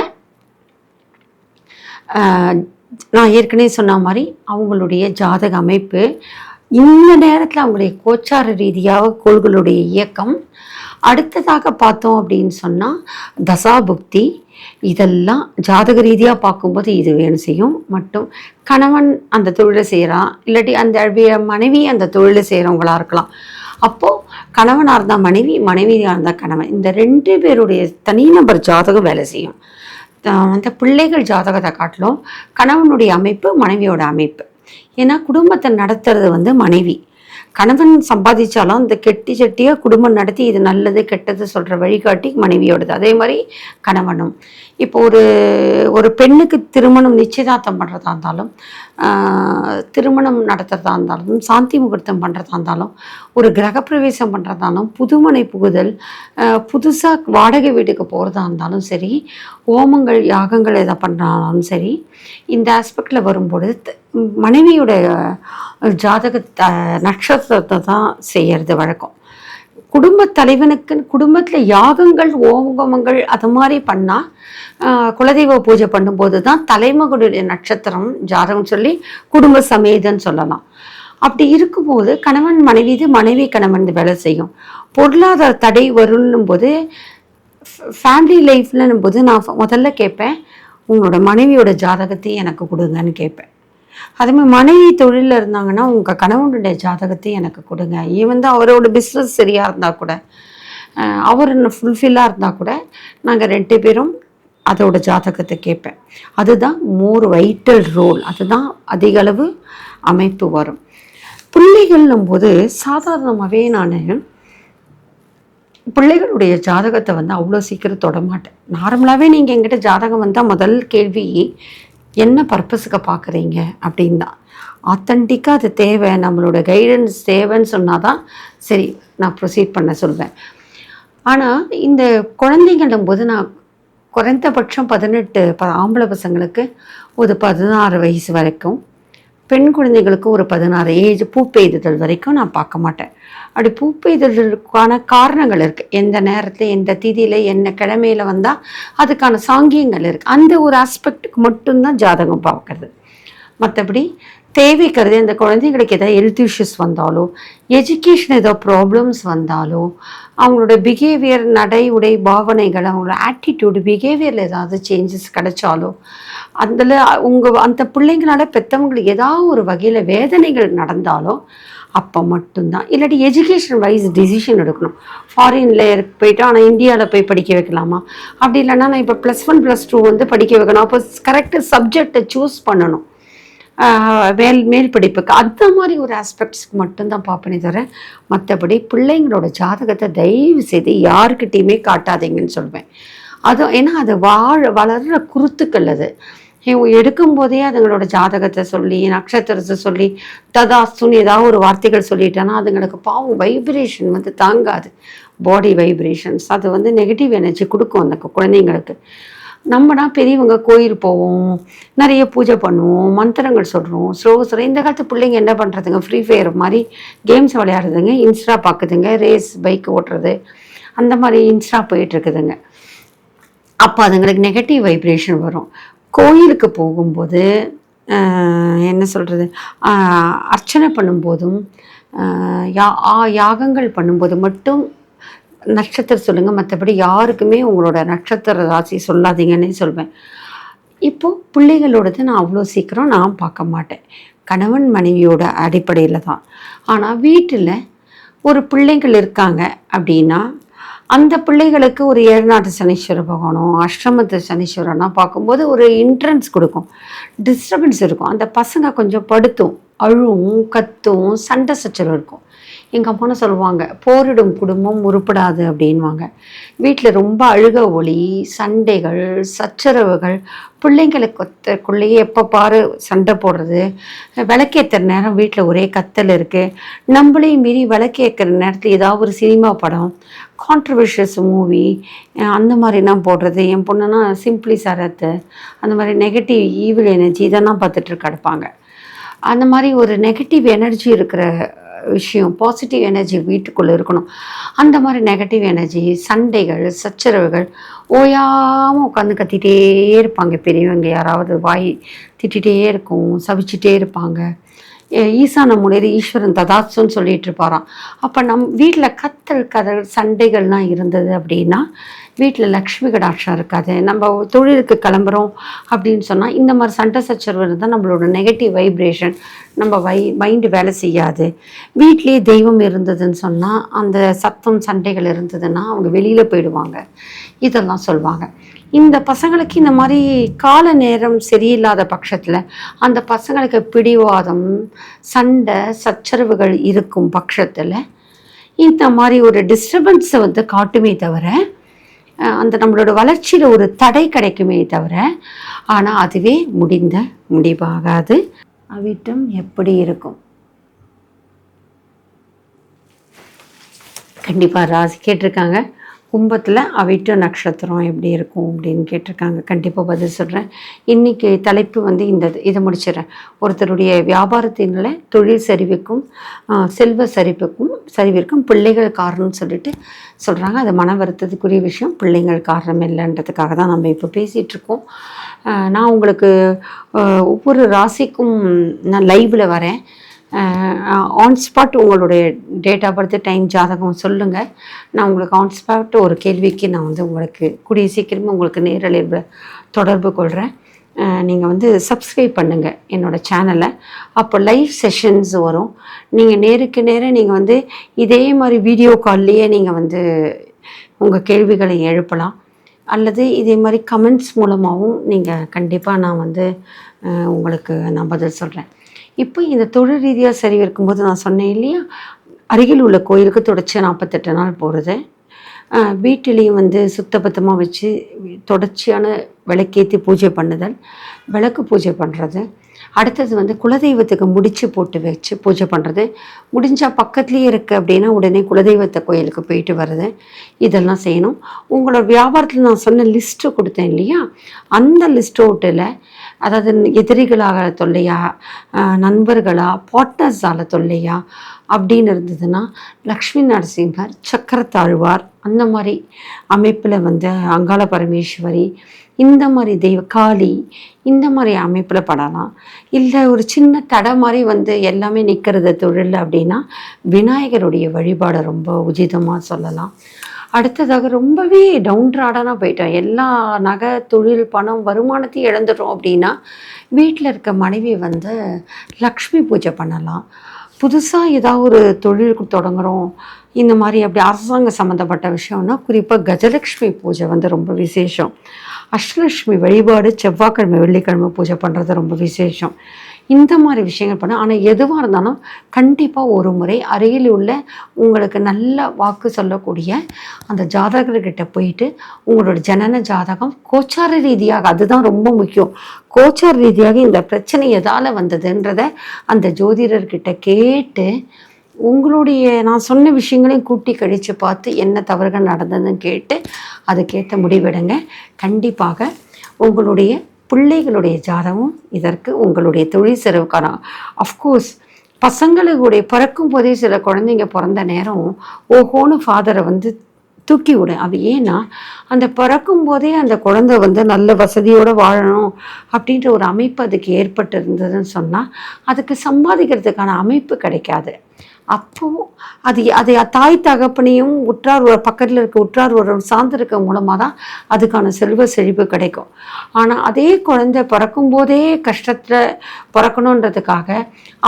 நான் ஏற்கனவே சொன்ன மாதிரி அவங்களுடைய ஜாதக அமைப்பு இந்த நேரத்தில் அவங்களுடைய கோச்சார ரீதியாக கோள்களுடைய இயக்கம். அடுத்ததாக பார்த்தோம் அப்படின்னு சொன்னால் தசாபுக்தி. இதெல்லாம் ஜாதக ரீதியாக பார்க்கும்போது இது வேணும் செய்யும். மட்டும் கணவன் அந்த தொழிலை செய்கிறான் இல்லாட்டி அந்த மனைவி அந்த தொழிலை செய்கிறவங்களா இருக்கலாம். அப்போது கணவனாக இருந்தால் மனைவி மனைவியாக இருந்தால் கணவன். இந்த ரெண்டு பேருடைய தனிநபர் ஜாதகம் வேலை செய்யும். அந்த பிள்ளைகள் ஜாதகத்தை காட்டிலும் கணவனுடைய அமைப்பு மனைவியோட அமைப்பு. ஏன்னா குடும்பத்தை நடத்துறது வந்து மனைவி. கணவன் சம்பாதிச்சாலும் இந்த கெட்டி செட்டியாக குடும்பம் நடத்தி இது நல்லது கெட்டது சொல்கிற வழிகாட்டி மனைவியோடது. அதே மாதிரி கணவனும். இப்போ ஒரு ஒரு பெண்ணுக்கு திருமணம் நிச்சயதார்த்தம் பண்ணுறதா இருந்தாலும் திருமணம் நடத்துகிறதா இருந்தாலும் சாந்தி முகூர்த்தம் பண்ணுறதா இருந்தாலும் ஒரு கிரகப்பிரவேசம் பண்ணுறதாலும் புதுமனை புகுதல் புதுசாக வாடகை வீட்டுக்கு போகிறதா இருந்தாலும் சரி ஓமங்கள் யாகங்கள் எதை பண்ணாலும் சரி இந்த ஆஸ்பெக்டில் வரும்பொழுது மனைவியோட ஜாதக நட்சத்திரத்தை தான் செய்கிறது வழக்கம். குடும்ப தலைவனுக்கு குடும்பத்தில் யாகங்கள் ஓமங்கள் அது மாதிரி பண்ணால் குலதெய்வ பூஜை பண்ணும்போது தான் தலைமகளுடைய நட்சத்திரம் ஜாதகம் சொல்லி குடும்ப சமேதன்னு சொல்லலாம். அப்படி இருக்கும்போது கணவன் மனைவி இது மனைவி கணவன் வேலை செய்யும். பொருளாதார தடை வரும்னும் போது ஃபேமிலி லைஃப்லன்னும் போது நான் முதல்ல கேட்பேன் உங்களோட மனைவியோட ஜாதகத்தையும் எனக்கு கொடுங்கன்னு கேட்பேன். அதுமாதிரி மனைவி தொழிலில் இருந்தாங்கன்னா உங்கள் கணவனுடைய ஜாதகத்தை எனக்கு கொடுங்க. ஈவன் தான் அவரோட பிஸ்னஸ் சரியாக இருந்தால் கூட அவர் ஃபுல்ஃபில்லாக இருந்தால் கூட நாங்கள் ரெண்டு பேரும் அதோட ஜாதகத்தை கேட்பேன். அதுதான் மோர் வைட்டல் ரோல் அதுதான் அதிகளவு அமைப்பு வரும். பிள்ளைகள்னும் போது சாதாரணமாகவே நான் பிள்ளைகளுடைய ஜாதகத்தை வந்து அவ்வளோ சீக்கிரம் தொட மாட்டேன். நார்மலாகவே நீங்கள் எங்கிட்ட ஜாதகம் வந்தால் முதல் கேள்வி என்ன பர்பஸுக்கு பார்க்குறீங்க அப்படின் தான் ஆத்தன்டிக்காக அது தேவை நம்மளோட கைடன்ஸ் தேவைன்னு சொன்னால் தான் சரி நான் ப்ரொசீட் பண்ண சொல்வேன். ஆனால் இந்த குழந்தைங்களும் போது நான் குறைந்தபட்சம் பதினெட்டு ப ஆம்பளை பசங்களுக்கு ஒரு பதினாறு வயசு வரைக்கும் பெண் குழந்தைகளுக்கு ஒரு பதினாறு ஏஜ் பூ பெய்துதல் வரைக்கும் நான் பார்க்க மாட்டேன். அப்படி பூ பெய்துதலுக்கான காரணங்கள் இருக்குது எந்த நேரத்தில் எந்த திதியில் என்ன கிழமையில் வந்தால் அதுக்கான சாங்கியங்கள் இருக்குது அந்த ஒரு ஆஸ்பெக்டுக்கு மட்டும்தான் ஜாதகம் பார்க்கறது. மற்றபடி தேவைக்கிறது இந்த குழந்தைங்களுக்கு ஏதாவது ஹெல்த் இஷ்யூஸ் வந்தாலோ எஜுகேஷன் ஏதோ ப்ராப்ளம்ஸ் வந்தாலோ அவங்களோட பிஹேவியர் நடை உடை பாவனைகள் அவங்களோட ஆட்டிடியூடு பிஹேவியரில் ஏதாவது சேஞ்சஸ் கிடைச்சாலோ அதில் உங்கள் அந்த பிள்ளைங்களால பெற்றவங்களுக்கு ஏதாவது ஒரு வகையில் வேதனைகள் நடந்தாலும் அப்போ மட்டும்தான். இல்லாட்டி எஜுகேஷன் வைஸ் டிசிஷன் எடுக்கணும். ஃபாரின்ல போயிட்டு ஆனால் இந்தியாவில் போய் படிக்க வைக்கலாமா? அப்படி இல்லைன்னா நான் இப்போ ப்ளஸ் ஒன் ப்ளஸ் டூ வந்து படிக்க வைக்கணும். அப்போ கரெக்டு சப்ஜெக்டை சூஸ் பண்ணணும். மேல் மேல் படிப்புக்கு. அந்த மாதிரி ஒரு ஆஸ்பெக்ட்ஸ்க்கு மட்டும்தான் பார்ப்பேனே தவிர மற்றபடி பிள்ளைங்களோட ஜாதகத்தை தயவு செய்து யாருக்கிட்டேயுமே காட்டாதீங்கன்னு சொல்வேன். அது ஏன்னா அது வாழ வளர்கிற குருத்துக்கள் அது. எடுக்கும்போதே அதுங்களோட ஜாதகத்தை சொல்லி நட்சத்திரத்தை சொல்லி ததாஸ்துன்னு ஏதாவது ஒரு வார்த்தைகள் சொல்லிட்டேன்னா அதுங்களுக்கு பாவம் வைப்ரேஷன் வந்து தாங்காது. பாடி வைப்ரேஷன்ஸ் அது வந்து நெகட்டிவ் எனர்ஜி கொடுக்கும் அந்த குழந்தைங்களுக்கு. நம்மனா பெரியவங்க கோயில் போவோம் நிறைய பூஜை பண்ணுவோம் மந்திரங்கள் சொல்கிறோம் ஸ்லோகஸ் இந்த காலத்து பிள்ளைங்க என்ன பண்ணுறதுங்க ஃப்ரீ ஃபயர் மாதிரி கேம்ஸ் விளையாடுறதுங்க இன்ஸ்டா பார்க்குதுங்க ரேஸ் பைக் ஓட்டுறது அந்த மாதிரி இன்ஸ்டா போயிட்டுருக்குதுங்க அப்போ அதுங்களுக்கு நெகட்டிவ் வைப்ரேஷன் வரும். கோயிலுக்கு போகும்போது என்ன சொல்கிறது அர்ச்சனை பண்ணும்போதும் யா ஆ- யாகங்கள் பண்ணும்போது மட்டும் நட்சத்திரம் சொல்லுங்கள் மற்றபடி யாருக்குமே உங்களோட நட்சத்திர ராசி சொல்லாதீங்கன்னே சொல்வேன். இப்போது பிள்ளைகளோடது நான் அவ்வளோ சீக்கிரம் நான் பார்க்க மாட்டேன். கணவன் மனைவியோட அடிப்படையில் தான். ஆனால் வீட்டில் ஒரு பிள்ளைகள் இருக்காங்க அப்படின்னா அந்த பிள்ளைகளுக்கு ஒரு ஏழ்நாட்டு சனீஸ்வர பகவானோ அஷ்டமத்து சனீஸ்வரனா பார்க்கும்போது ஒரு இன்ட்ரன்ஸ் கொடுக்கும். டிஸ்டர்பன்ஸ் இருக்கும். அந்த பசங்க கொஞ்சம் படுத்தும். அழுவும் கத்தும் சண்டை சச்சரவு இருக்கும். எங்கள் அம்மானு சொல்லுவாங்க? போரிடும் குடும்பம் உருப்படாது அப்படின்வாங்க வீட்டில் ரொம்ப அழுக ஒளி சண்டைகள் சச்சரவுகள் பிள்ளைங்களுக்குள்ளேயே எப்போ பாரு சண்டை போடுறது. விளக்கேற்றுற நேரம் வீட்டில் ஒரே கத்தல் இருக்குது நம்மளையும் மீறி விளக்கேற்கிற நேரத்தில் ஏதாவது ஒரு சினிமா படம் கான்ட்ரவர்ஷியஸ் மூவி அந்த மாதிரிலாம் போடுறது. என் பொண்ணுனா சிம்பிளி சரத்து அந்த மாதிரி நெகட்டிவ் ஈவில் எனர்ஜி இதெல்லாம் பார்த்துட்டு கிடப்பாங்க அந்த மாதிரி ஒரு நெகட்டிவ் எனர்ஜி இருக்கிற விஷயம் பாசிட்டிவ் எனர்ஜி வீட்டுக்குள்ளே இருக்கணும். அந்த மாதிரி நெகட்டிவ் எனர்ஜி சண்டைகள் சச்சரவுகள் ஓயாமல் உட்காந்து கத்திட்டே இருப்பாங்க பெரியவங்க. யாராவது வாய் திட்டிகிட்டே இருக்கும் சவிச்சிட்டே இருப்பாங்க. ஈசான மூலையில் ஈஸ்வரன் ததாசுன்னு சொல்லிட்டு இருப்பாராம். அப்போ நம் வீட்டில் கத்தல் கதல் சண்டைகள்லாம் இருந்தது அப்படின்னா வீட்டில் லக்ஷ்மி கடாட்சம் இருக்காது. நம்ம தொழிலுக்கு கிளம்புறோம் அப்படின்னு சொன்னால் இந்த மாதிரி சண்டை சச்சரவு இருந்தால் நம்மளோட நெகட்டிவ் வைப்ரேஷன் நம்ம வை மைண்டு வேலை செய்யாது. வீட்லேயே தெய்வம் இருந்ததுன்னு சொன்னால் அந்த சத்தம் சண்டைகள் இருந்ததுன்னா அவங்க வெளியில் போயிடுவாங்க. இதெல்லாம் சொல்லுவாங்க இந்த பசங்களுக்கு இந்த மாதிரி கால நேரம் சரியில்லாத பட்சத்தில் அந்த பசங்களுக்கு பிடிவாதம் சண்டை சச்சரவுகள் இருக்கும் பட்சத்தில் இந்த மாதிரி ஒரு டிஸ்டர்பன்ஸை வந்து காட்டுமே தவிர அந்த நம்மளோட வளர்ச்சியில் ஒரு தடை கிடைக்குமே தவிர ஆனால் அதுவே முடிந்த முடிவாகாது. அவிட்டம் எப்படி இருக்கும்? கண்டிப்பாக ராசி கேட்டிருக்காங்க. கும்பத்தில் அவிட்ட நட்சத்திரம் எப்படி இருக்கும் அப்படின்னு கேட்டிருக்காங்க. கண்டிப்பாக பதில் சொல்கிறேன் இன்றைக்கி தலைப்பு வந்து இந்த இதை முடிச்சிடுறேன். ஒருத்தருடைய வியாபாரத்தினால தொழில் சரிவுக்கும் செல்வ சரிவுக்கும் சரிவிற்கும் பிள்ளைகள் காரணம்னு சொல்லிட்டு சொல்கிறாங்க அது மன வருத்தத்துக்குரிய விஷயம். பிள்ளைங்கள் காரணம் இல்லைன்றதுக்காக தான் நம்ம இப்போ பேசிகிட்ருக்கோம் நான் உங்களுக்கு ஒவ்வொரு ராசிக்கும் நான் லைவில் வரேன். ஆன் ஸ்பாட் உங்களுடைய டேட் ஆஃப் பர்த் டைம் ஜாதகம் சொல்லுங்கள் நான் உங்களுக்கு ஆன் ஸ்பாட் ஒரு கேள்விக்கு நான் வந்து உங்களுக்கு கூடிய சீக்கிரமாக உங்களுக்கு நேரலையில் தொடர்பு கொள்கிறேன் நீங்கள் வந்து சப்ஸ்கிரைப் பண்ணுங்கள் என்னோடய சேனலை அப்போ லைவ் செஷன்ஸ் வரும். நீங்கள் நேருக்கு நேரம் நீங்கள் வந்து இதே மாதிரி வீடியோ கால்லையே நீங்கள் வந்து உங்கள் கேள்விகளை எழுப்பலாம். அல்லது இதே மாதிரி கமெண்ட்ஸ் மூலமாகவும் நீங்கள் கண்டிப்பாக நான் வந்து உங்களுக்கு நான் பதில் சொல்கிறேன் இப்போ இந்த தொழில் ரீதியாக சரி இருக்கும்போது நான் சொன்னேன் இல்லையா? அருகில் உள்ள கோயிலுக்கு தொடர்ச்சி நாற்பத்தெட்டு நாள் போகிறது வீட்டிலையும் வந்து சுத்தபத்தமாக வச்சு தொடர்ச்சியான விளக்கேற்றி பூஜை பண்ணுதல் விளக்கு பூஜை பண்ணுறது அடுத்தது வந்து குலதெய்வத்துக்கு முடிச்சு போட்டு வச்சு பூஜை பண்ணுறது முடிஞ்சால் பக்கத்துலேயே இருக்குது அப்படின்னா உடனே குலதெய்வத்தை கோயிலுக்கு போயிட்டு வர்றது. இதெல்லாம் செய்யணும். உங்களோட வியாபாரத்தில் நான் சொன்ன லிஸ்ட்டு கொடுத்தேன் இல்லையா? அந்த லிஸ்ட்டோட்டில் அதாவது எதிரிகளாக தொல்லையா நண்பர்களா பார்ட்னர்ஸால் தொல்லையா அப்படின்னு இருந்ததுன்னா லக்ஷ்மி நரசிம்மர் சக்கரத்தாழ்வார் அந்த மாதிரி அமைப்பில் வந்து அங்காள பரமேஸ்வரி இந்த மாதிரி தெய்வ காளி இந்த மாதிரி அமைப்பில் படலாம். இல்லை ஒரு சின்ன தடை மாதிரி வந்து எல்லாமே நிற்கிறது தொழில் அப்படின்னா விநாயகருடைய வழிபாடை ரொம்ப உச்சிதமாக சொல்லலாம். அடுத்ததாக ரொம்பவே டவுன்ட்ராடனாக போயிட்டோம் எல்லா நகை தொழில் பணம் வருமானத்தையும் இழந்துட்டோம் அப்படின்னா வீட்டில் இருக்க மனைவி வந்து லக்ஷ்மி பூஜை பண்ணலாம். புதுசாக ஏதாவது ஒரு தொழில் தொடங்குறோம். இந்த மாதிரி அப்படி அரசாங்க சம்மந்தப்பட்ட விஷயம்னா குறிப்பாக கஜலக்ஷ்மி பூஜை வந்து ரொம்ப விசேஷம். அஷ்டலட்சுமி வழிபாடு செவ்வாய்க்கிழமை வெள்ளிக்கிழமை பூஜை பண்ணுறது ரொம்ப விசேஷம். இந்த மாதிரி விஷயங்கள் பண்ண. ஆனால் எதுவாக இருந்தாலும் கண்டிப்பாக ஒரு முறை அருகில் உள்ள உங்களுக்கு நல்ல வாக்கு சொல்லக்கூடிய அந்த ஜாதகர்கிட்ட போயிட்டு உங்களோட ஜனன ஜாதகம் கோச்சார ரீதியாக அதுதான் ரொம்ப முக்கியம். கோச்சார ரீதியாக இந்த பிரச்சனை எதால் வந்ததுன்றத அந்த ஜோதிடர்கிட்ட கேட்டு உங்களுடைய நான் சொன்ன விஷயங்களையும் கூட்டி கழித்து பார்த்து என்ன தவறுகள் நடந்ததுன்னு கேட்டு அதுக்கேற்ற முடிவெடுங்க கண்டிப்பாக உங்களுடைய பிள்ளைகளுடைய ஜாதகம் இதற்கு உங்களுடைய தொழில் செலவுக்கான. அஃப்கோர்ஸ் பசங்களுடைய பிறக்கும் போதே சில குழந்தைங்க பிறந்த நேரம் ஓஹோன்னு ஃபாதரை வந்து தூக்கி விடும். அது ஏன்னா அந்த பிறக்கும் போதே அந்த குழந்தை வந்து நல்ல வசதியோடு வாழணும் அப்படின்ற ஒரு அமைப்பு அதுக்கு ஏற்பட்டு இருந்ததுன்னு சொன்னால் அதுக்கு சம்பாதிக்கிறதுக்கான அமைப்பு கிடைக்காது. அப்போது அது அதை தாய் தகப்பனையும் உற்றார் ஒரு பக்கத்தில் இருக்க உற்றார் உறவு சார்ந்திருக்க மூலமாக தான் அதுக்கான செல்வ செழிப்பு கிடைக்கும். ஆனால் அதே குழந்தை பிறக்கும் போதே கஷ்டத்தில் பிறக்கணுன்றதுக்காக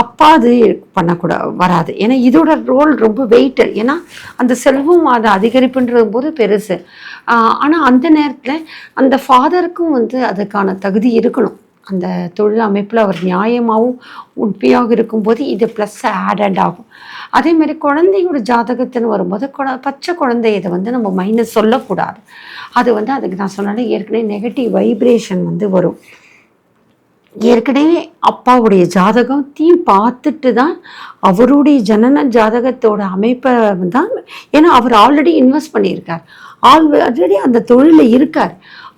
அப்பா அது பண்ணக்கூடாது வராது. ஏன்னா இதோட ரோல் ரொம்ப வெயிட்டு ஏன்னா அந்த செல்வம் அதை அதிகரிப்புன்றது போது பெருசு. ஆனால் அந்த நேரத்தில் அந்த ஃபாதருக்கும் வந்து அதுக்கான தகுதி இருக்கணும். அந்த தொழில் அமைப்பில் அவர் நியாயமாகவும் உண்மையாக இருக்கும்போது இது ப்ளஸ் ஆடட் ஆகும். அதே மாதிரி குழந்தையோட ஜாதகத்துன்னு வரும்போது குழ பச்சை குழந்தை இதை வந்து நம்ம மைனஸ் சொல்லக்கூடாது. அது வந்து அதுக்கு நான் சொன்னாலே ஏற்கனவே நெகட்டிவ் வைப்ரேஷன் வந்து வரும். ஏற்கனவே அப்பாவுடைய ஜாதகத்தையும் பார்த்துட்டு தான் அவருடைய ஜனன ஜாதகத்தோட அமைப்பை தான் ஏன்னா அவர் ஆல்ரெடி இன்வெஸ்ட் பண்ணியிருக்கார். ஆல்ரெடி அந்த தொழிலில் இருக்கார்.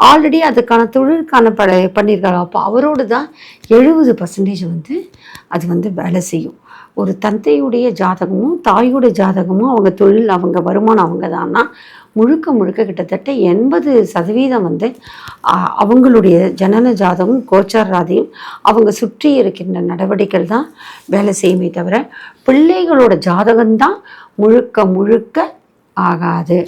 ஆல்ரெடி அதுக்கான தொழிலுக்கான பட பண்ணியிருக்காரு அப்போ அவரோடு தான் எழுபது பர்சன்டேஜ் வந்து அது வந்து வேலை செய்யும். ஒரு தந்தையுடைய ஜாதகமும் தாயோட ஜாதகமும் அவங்க தொழில் அவங்க வருமானம் அவங்க தான்னா முழுக்க முழுக்க கிட்டத்தட்ட எண்பது சதவீதம் வந்து அவங்களுடைய ஜனன ஜாதகம் கோச்சாட்றாதையும் அவங்க சுற்றி இருக்கின்ற நடவடிக்கைகள் தான் வேலை செய்யுமே தவிர பிள்ளைகளோட ஜாதகம்தான் முழுக்க முழுக்க ஆகாது.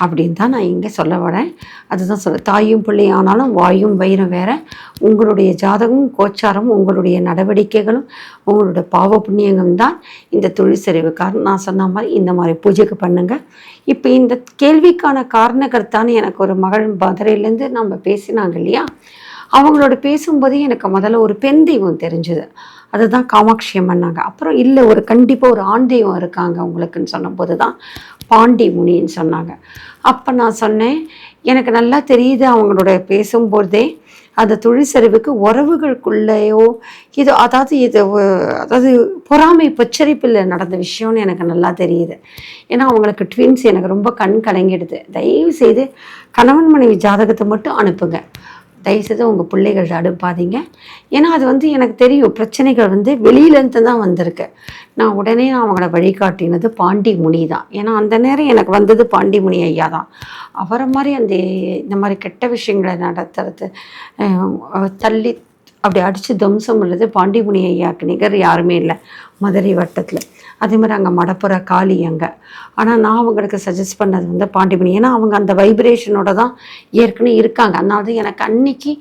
அப்படின்னு தான் நான் இங்கே சொல்ல வரேன். அதுதான் சொல்ல தாயும் பிள்ளையானாலும் ஆனாலும் வாயும் வயிறும் வேற. உங்களுடைய ஜாதகமும் கோச்சாரமும் உங்களுடைய நடவடிக்கைகளும் உங்களுடைய பாவ புண்ணியங்களும் தான் இந்த தொழில் சரிவு காரணம் நான் சொன்ன மாதிரி இந்த மாதிரி பூஜைக்கு பண்ணுங்க. இப்போ இந்த கேள்விக்கான காரணக்கர்த்தான்னு எனக்கு ஒரு மகள் மதுரையிலேருந்து நம்ம பேசினாங்க இல்லையா? அவங்களோட பேசும்போதே எனக்கு முதல்ல ஒரு பெண் தெய்வம் தெரிஞ்சுது. அதுதான் காமாட்சி அம்மன்னாங்க அப்புறம் இல்லை ஒரு கண்டிப்பாக ஒரு ஆண் தெய்வம் இருக்காங்க உங்களுக்குன்னு சொன்னபோது தான் பாண்டி முனின்னு சொன்னாங்க. அப்போ நான் சொன்னேன் எனக்கு நல்லா தெரியுது அவங்களோட பேசும்போதே அந்த தொழிற்சரிவுக்கு உறவுகளுக்குள்ளேயோ இது அதாவது இது அதாவது பொறாமை பொச்சரிப்பில் நடந்த விஷயம்னு எனக்கு நல்லா தெரியுது. ஏன்னா அவங்களுக்கு ட்வின்ஸ் எனக்கு ரொம்ப கண் கலங்கிடுது. தயவு செய்து கணவன் மனைவி ஜாதகத்தை மட்டும் அனுப்புங்க. தயவுசெய்து உங்கள் பிள்ளைகள் அனுப்பாதீங்க ஏன்னா அது வந்து எனக்கு தெரியும் பிரச்சனைகள் வந்து வெளியிலேருந்து தான் வந்திருக்கு. நான் உடனே நான் அவங்கள வழிகாட்டினது பாண்டி முனி தான். ஏன்னா அந்த நேரம் எனக்கு வந்தது பாண்டி முனி ஐயா தான். அவரை மாதிரி அந்த இந்த மாதிரி கெட்ட விஷயங்களை நடத்துறது தள்ளி அப்படி அடித்து தம்சம் உள்ளது பாண்டிமுனி ஐயாவுக்கு நிகர் யாருமே இல்லை மதுரை வட்டத்தில். அதே மாதிரி அங்கே மடப்புற காளி அங்கே. ஆனால் நான் அவங்களுக்கு சஜஸ்ட் பண்ணது வந்து பாண்டிமுனி. ஏன்னா அவங்க அந்த வைப்ரேஷனோட தான் ஏற்கனவே இருக்காங்க. அதனால தான் எனக்கு அன்னைக்கு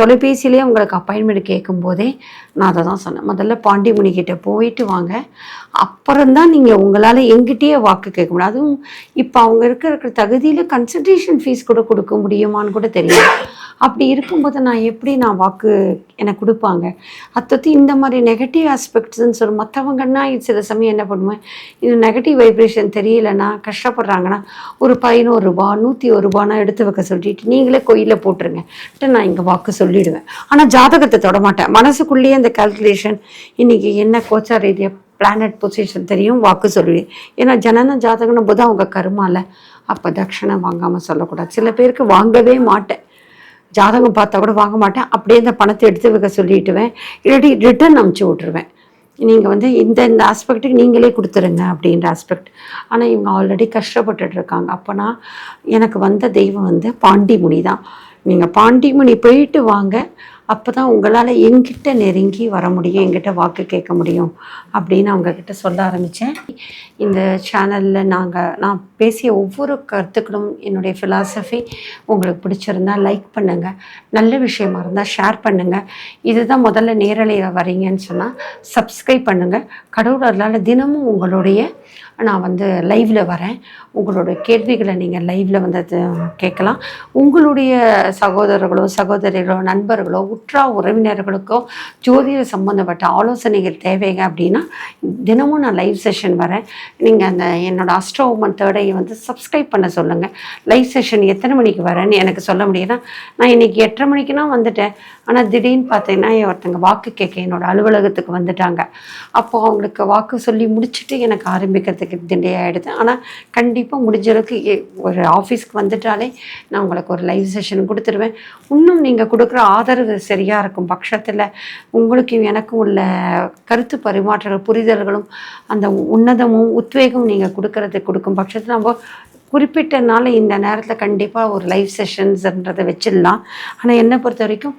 தொலைபேசியிலே உங்களுக்கு அப்பாயின்மெண்ட் கேட்கும்போதே நான் அதை தான் சொன்னேன். முதல்ல பாண்டிமுனி கிட்டே போயிட்டு வாங்க. அப்புறம்தான் நீங்கள் உங்களால் எங்கிட்டயே வாக்கு கேட்க முடியும். அதுவும் இப்போ அவங்க இருக்கிற தகுதியில் கன்சல்டேஷன் ஃபீஸ் கூட கொடுக்க முடியுமான்னு கூட தெரியும் அப்படி இருக்கும்போது நான் எப்படி நான் வாக்கு எனக்கு கொடுப்பாங்க? அத்தத்து இந்த மாதிரி நெகட்டிவ் ஆஸ்பெக்ட்ஸ்ன்னு சொல்லி மற்றவங்கன்னா சில சமயம் என்ன பண்ணுவேன்? இது நெகட்டிவ் வைப்ரேஷன் தெரியலன்னா கஷ்டப்படுறாங்கன்னா ஒரு பதினோரு ரூபா நூற்றி ஒரு ரூபானா எடுத்து வைக்க சொல்லிட்டு நீங்களே கோயிலில் போட்டுருங்க. நான் இங்கே வாக்கு சொல்லிடுவேன். ஆனால் ஜாதகத்தை தொட மாட்டேன் மனசுக்குள்ளேயே அந்த கால்குலேஷன் இன்னைக்கு என்ன கோச்சார் ரீதியாக பிளானட் பொசிஷன் தெரியும் வாக்கு சொல்லுவேன். ஏன்னா ஜனன ஜாதகம்னு போது அவங்க கருமால அப்போ தட்சணை வாங்காமல் சொல்லக்கூடாது. சில பேருக்கு வாங்கவே மாட்டேன். ஜாதகம் பார்த்தா கூட வாங்க மாட்டேன். அப்படியே இந்த பணத்தை எடுத்து வைக்க சொல்லிட்டுவேன். இல்லாட்டி ரிட்டர்ன் அமுச்சு விட்ருவேன் நீங்கள் வந்து இந்த இந்த ஆஸ்பெக்ட்டுக்கு நீங்களே கொடுத்துருங்க அப்படின்ற ஆஸ்பெக்ட் ஆனால் இவங்க ஆல்ரெடி கஷ்டப்பட்டுட்டு இருக்காங்க. அப்போனா எனக்கு வந்த தெய்வம் வந்து பாண்டிமுனி தான் நீங்கள் பாண்டிமணி போயிட்டு வாங்க. அப்போ தான் உங்களால் எங்கிட்ட நெருங்கி வர முடியும் எங்கிட்ட வாக்கு கேட்க முடியும் அப்படின்னு அவங்கக்கிட்ட சொல்ல ஆரம்பித்தேன் இந்த சேனலில் நாங்கள் நான் பேசிய ஒவ்வொரு கருத்துக்களும் என்னுடைய ஃபிலாசபி உங்களுக்கு பிடிச்சிருந்தா லைக் பண்ணுங்கள் நல்ல விஷயமா இருந்தால் ஷேர் பண்ணுங்கள் இதுதான் முதல்ல நேரலையில் வரீங்கன்னு சொன்னால் சப்ஸ்கிரைப் பண்ணுங்கள் கடவுளர்களால் தினமும் உங்களுடைய நான் வந்து லைவில் வரேன். உங்களோட கேள்விகளை நீங்கள் லைவில் வந்து கேட்கலாம். உங்களுடைய சகோதரர்களோ சகோதரிகளோ நண்பர்களோ உற்றா உறவினர்களுக்கோ ஜோதிட சம்பந்தப்பட்ட ஆலோசனைகள் தேவைங்க அப்படின்னா தினமும் நான் லைவ் செஷன் வரேன். நீங்கள் அந்த என்னோடய அஸ்ட்ரோமன் தேர்டையை வந்து சப்ஸ்கிரைப் பண்ண சொல்லுங்கள் லைவ் செஷன் எத்தனை மணிக்கு வரேன்னு எனக்கு சொல்ல முடியும்னா நான் இன்னைக்கு எட்டரை மணிக்குனா வந்துட்டேன். ஆனால் திடீர்னு பார்த்தீங்கன்னா ஒருத்தங்க வாக்கு கேட்க என்னோட அலுவலகத்துக்கு வந்துட்டாங்க. அப்போது அவங்களுக்கு வாக்கு சொல்லி முடிச்சுட்டு எனக்கு ஆரம்பிக்கிறதுக்கு திண்டே ஆகிடுது ஆனால் கண்டிப்பாக முடிஞ்சளவுக்கு ஒரு ஆஃபீஸ்க்கு வந்துட்டாலே நான் உங்களுக்கு ஒரு லைவ் செஷன் கொடுத்துருவேன். இன்னும் நீங்கள் கொடுக்குற ஆதரவு சரியாக இருக்கும் பட்சத்தில் உங்களுக்கும் எனக்கும் உள்ள கருத்து பரிமாற்றங்கள் புரிதல்களும் அந்த உன்னதமும் உத்வேகம் நீங்கள் கொடுக்கறது கொடுக்கும் பட்சத்தில் நம்ம குறிப்பிட்ட நாள் இந்த நேரத்தில் கண்டிப்பாக ஒரு லைவ் செஷன்ஸ்ன்றதை வச்சிடலாம். ஆனால் என்னை பொறுத்த வரைக்கும்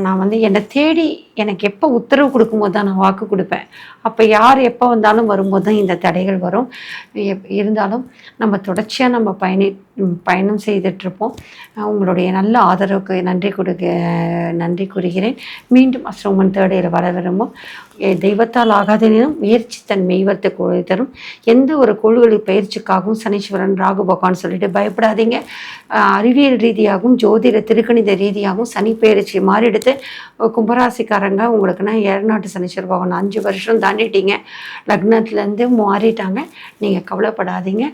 நான் வந்து என்னை தேடி எனக்கு எப்போ உத்தரவு கொடுக்கும்போது தான் நான் வாக்கு கொடுப்பேன். அப்போ யார் எப்போ வந்தாலும் வரும்போது தான் இந்த தடைகள் வரும். எப்- இருந்தாலும் நம்ம தொடர்ச்சியாக நம்ம பயணி பயணம் செய்துட்ருப்போம். உங்களுடைய நல்ல ஆதரவுக்கு நன்றி கொடுக்க நன்றி கூறுகிறேன். மீண்டும் அஸ்ரோமன் தேர்டையில் வர விரும்பும் தெய்வத்தால் தெய்வத்தால் ஆகாதனினும் முயற்சி தன் மெய்வத்தை கோழி தரும். எந்த ஒரு கோள்களின் பயிற்சிக்காகவும் சனீஸ்வரன் ராகு பகவான் சொல்லிட்டு பயப்படாதீங்க. அறிவியல் ரீதியாகவும் ஜோதிட திருக்கணித ரீதியாகவும் சனி பெயர்ச்சி மாறிடுத்து அஹ், கும்பராசிக்காரங்க உங்களுக்குன்னா ஏழநாட்டு சனீஸ்வர பகவான் அஞ்சு வருஷம் தாண்டிட்டீங்க. லக்னத்துலேருந்து மாறிட்டாங்க. நீங்கள் கவலைப்படாதீங்க.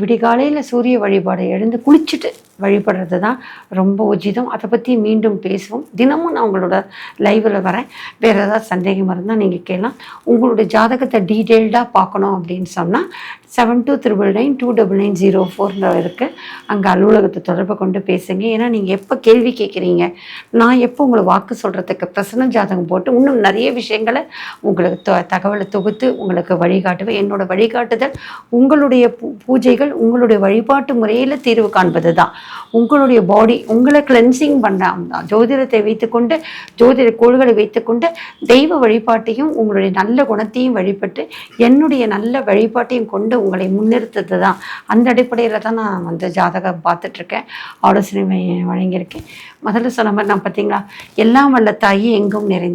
விடிகாலையில் சூரிய வழிபாடு எழுந்து குளிச்சுட்டு வழிபடுறது தான் ரொம்ப உச்சிதம் அதை பற்றி மீண்டும் பேசுவோம். தினமும் நான் உங்களோட லைவில் வரேன். வேறு ஏதாவது சந்தேகம் இருந்தால் நீங்கள் கேட்கலாம் உங்களுடைய ஜாதகத்தை டீட்டெயில்டாக பார்க்கணும் அப்படின்னு சொன்னால் seven two triple nine two double nine zero ஃபோரில் இருக்குது அங்கே அலுவலகத்தை தொடர்பு கொண்டு பேசுங்க. ஏன்னா நீங்கள் எப்போ கேள்வி கேட்குறீங்க நான் எப்போ உங்களை வாக்கு சொல்கிறதுக்கு பிரசன ஜாதகம் போட்டு இன்னும் நிறைய விஷயங்களை உங்களுக்கு தகவலை தொகுத்து உங்களுக்கு வழிகாட்டுவேன். என்னோட வழிகாட்டுதல் உங்களுடைய பூ- பூஜைகள் உங்களுடைய வழிபாட்டு முறையில் தீர்வு காண்பது தான் உங்களுடைய பாடி உங்களை கிளென்சிங் பண்ண தான் ஜோதிடத்தை வைத்துக்கொண்டு ஜோதிட கோள்களை வைத்துக்கொண்டு தெய்வ வழிபாட்டையும் உங்களுடைய நல்ல குணத்தையும் வழிபட்டு என்னுடைய நல்ல வழிபாட்டையும் கொண்டு உங்களை முன்னிறுத்தது தான் அந்த அடிப்படையில் தான் நான் வந்து ஜாதகம் பார்த்துட்ருக்கேன். ஆலோசனை வழங்கியிருக்கேன். முதல்ல சொன்ன மாதிரி நான் பார்த்தீங்களா? எல்லாம் வல்ல தாயி எங்கும் நிறைந்த